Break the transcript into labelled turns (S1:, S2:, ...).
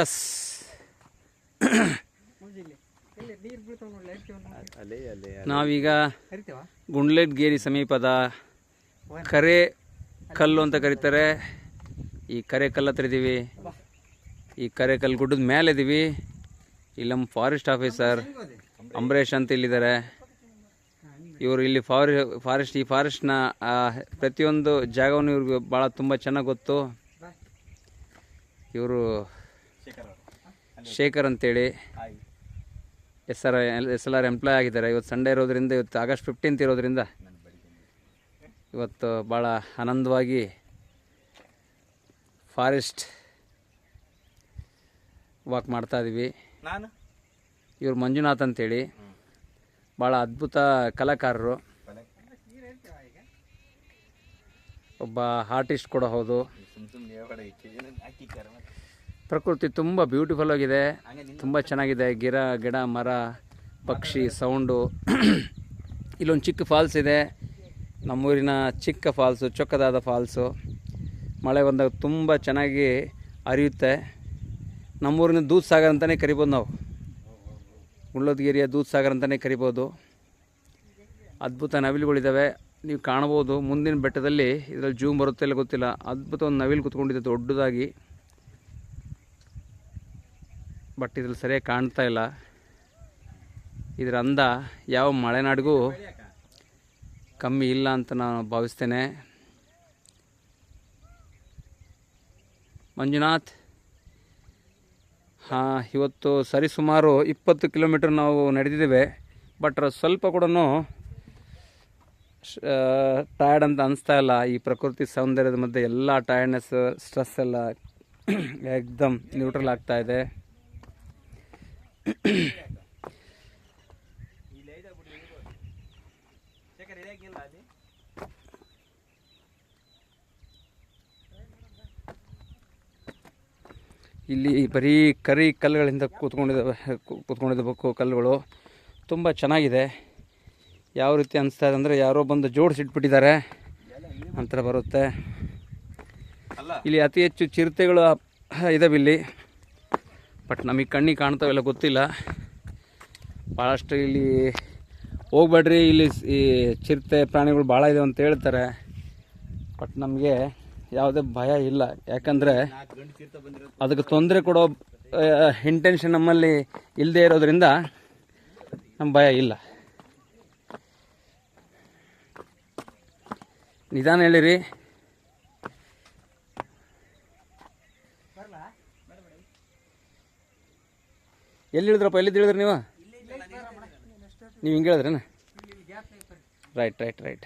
S1: S ನಾವೀಗ ಗುಂಡ್ಲೆಟ್ಗೇರಿ ಸಮೀಪದ ಕರೆ ಕಲ್ಲು ಅಂತ ಕರೀತಾರೆ. ಈ ಕರೆ ಕಲ್ಲು ಹತ್ರ ಇದ್ದೀವಿ ಈ ಕರೆ ಕಲ್ಲು ಗುಡ್ಡದ ಮೇಲೆ ಇದ್ದೀವಿ ಇಲ್ಲಿ ನಮ್ಮ ಫಾರೆಸ್ಟ್ ಆಫೀಸರ್ ಅಂಬರೀಷ್ ಅಂತ ಇಲ್ಲಿದ್ದಾರೆ. ಇವರು ಇಲ್ಲಿ ಫಾರೆ ಫಾರೆಸ್ಟ್ ಈ ಫಾರೆಸ್ಟ್ನ ಪ್ರತಿಯೊಂದು ಜಾಗವನ್ನು ಇವ್ರಿಗೆ ಭಾಳ ತುಂಬ ಚೆನ್ನಾಗಿ ಗೊತ್ತು. ಇವರು ಶೇಖರ್ ಅಂತೇಳಿ S R S L R employee ಆಗಿದ್ದಾರೆ. ಇವತ್ತು ಸಂಡೇ ಇರೋದ್ರಿಂದ ಇವತ್ತು ಆಗಸ್ಟ್ ಫಿಫ್ಟೀನ್ತ್ ಇರೋದ್ರಿಂದ ಇವತ್ತು ಭಾಳ ಆನಂದವಾಗಿ ಫಾರೆಸ್ಟ್ ವಾಕ್ ಮಾಡ್ತಾ ಇದ್ದೀವಿ ಇವರು ಮಂಜುನಾಥ್ ಅಂತೇಳಿ. ಭಾಳ ಅದ್ಭುತ ಕಲಾಕಾರರು. ಒಬ್ಬ ಆರ್ಟಿಸ್ಟ್ ಕೂಡ ಹೌದು. ಪ್ರಕೃತಿ ತುಂಬ ಬ್ಯೂಟಿಫುಲ್ ಆಗಿದೆ. ತುಂಬ ಚೆನ್ನಾಗಿದೆ. ಗಿರ ಗಿಡ, ಮರ, ಪಕ್ಷಿ ಸೌಂಡು ಇಲ್ಲೊಂದು ಚಿಕ್ಕ ಫಾಲ್ಸ್ ಇದೆ. ನಮ್ಮೂರಿನ ಚಿಕ್ಕ ಫಾಲ್ಸು ಚೊಕ್ಕದಾದ ಫಾಲ್ಸು ಮಳೆ ಬಂದಾಗ ತುಂಬ ಚೆನ್ನಾಗಿ ಹರಿಯುತ್ತೆ. ನಮ್ಮೂರಿನ ದೂದ್ ಸಾಗರ್ ಅಂತಲೇ ಕರಿಬೋದು ನಾವು. ಉಳ್ಳೋದ್ಗಿರಿಯ ದೂದ್ ಸಾಗರ್ ಅಂತಲೇ ಕರಿಬೋದು. ಅದ್ಭುತ ನವಿಲುಗಳಿದ್ದಾವೆ ನೀವು ಕಾಣ್ಬೋದು. ಮುಂದಿನ ಬೆಟ್ಟದಲ್ಲಿ ಇದರಲ್ಲಿ ಜೂಮ್ ಬರುತ್ತೆ ಇಲ್ಲ ಗೊತ್ತಿಲ್ಲ. ಅದ್ಭುತ ಒಂದು ನವಿಲು ಕುತ್ಕೊಂಡಿದೆ, ದೊಡ್ಡದಾಗಿ. ಬಟ್ ಇದ್ರಲ್ಲಿ ಸರಿಯಾಗಿ ಕಾಣ್ತಾ ಇಲ್ಲ. ಇದರ ಅಂದ ಯಾವ ಮಳೆನಾಡಿಗೂ ಕಮ್ಮಿ ಇಲ್ಲ ಅಂತ ನಾನು ಭಾವಿಸ್ತೇನೆ. ಮಂಜುನಾಥ್, ಹಾಂ, ಇವತ್ತು ಸರಿಸುಮಾರು ಇಪ್ಪತ್ತು ಕಿಲೋಮೀಟ್ರ್ ನಾವು ನಡೆದಿದ್ದೇವೆ. ಬಟ್ ಸ್ವಲ್ಪ ಕೂಡ ಟಯರ್ಡ್ ಅಂತ ಅನಿಸ್ತಾ ಇಲ್ಲ. ಈ ಪ್ರಕೃತಿ ಸೌಂದರ್ಯದ ಮಧ್ಯೆ ಎಲ್ಲ ಟಯರ್ಡ್ನೆಸ್ ಸ್ಟ್ರೆಸ್ ಎಲ್ಲ ಎಕ್ದಮ್ ನ್ಯೂಟ್ರಲ್ ಆಗ್ತಾ ಇದೆ. ಇಲ್ಲಿ ಬರೀ ಕರಿ ಕಲ್ಲುಗಳಿಂದ ಕೂತ್ಕೊಂಡಿದ್ದಾವೆ ಕೂತ್ಕೊಂಡಿದ್ದಬೇಕು ಕಲ್ಲುಗಳು. ತುಂಬ ಚೆನ್ನಾಗಿದೆ. ಯಾವ ರೀತಿ ಅನಿಸ್ತಾ ಇದೆ ಅಂದರೆ ಯಾರೋ ಬಂದು ಜೋಡಿಸಿಟ್ಬಿಟ್ಟಿದ್ದಾರೆ ಅಂತರ ಬರುತ್ತೆ. ಇಲ್ಲಿ ಅತಿ ಹೆಚ್ಚು ಚಿರತೆಗಳು ಇದಾವೆ ಇಲ್ಲಿ. ಬಟ್ ನಮಗೆ ಕಣ್ಣಿಗೆ ಕಾಣ್ತಾವೆಲ್ಲ ಗೊತ್ತಿಲ್ಲ. ಭಾಳಷ್ಟು ಇಲ್ಲಿ ಹೋಗ್ಬೇಡ್ರಿ, ಇಲ್ಲಿ ಈ ಚಿರತೆ ಪ್ರಾಣಿಗಳು ಭಾಳ ಇದೆ ಅಂತ ಹೇಳ್ತಾರೆ. ಬಟ್ ನಮಗೆ ಯಾವುದೇ ಭಯ ಇಲ್ಲ. ಯಾಕಂದರೆ ಅದಕ್ಕೆ ತೊಂದರೆ ಕೊಡೋ ಇಂಟೆನ್ಷನ್ ನಮ್ಮಲ್ಲಿ ಇಲ್ಲದೆ ಇರೋದ್ರಿಂದ ನಮ್ಮ ಭಯ ಇಲ್ಲ. ನಿಧಾನ ಹೇಳಿರಿ. ಎಲ್ಲಿ ಇಳಿದ್ರಪ್ಪ ಎಲ್ಲಿ ಇಳಿದ್ರಿ ನೀವು? ನೀವು ಹಿಂಗೆ ಹೇಳಿದ್ರೇನ? Right right right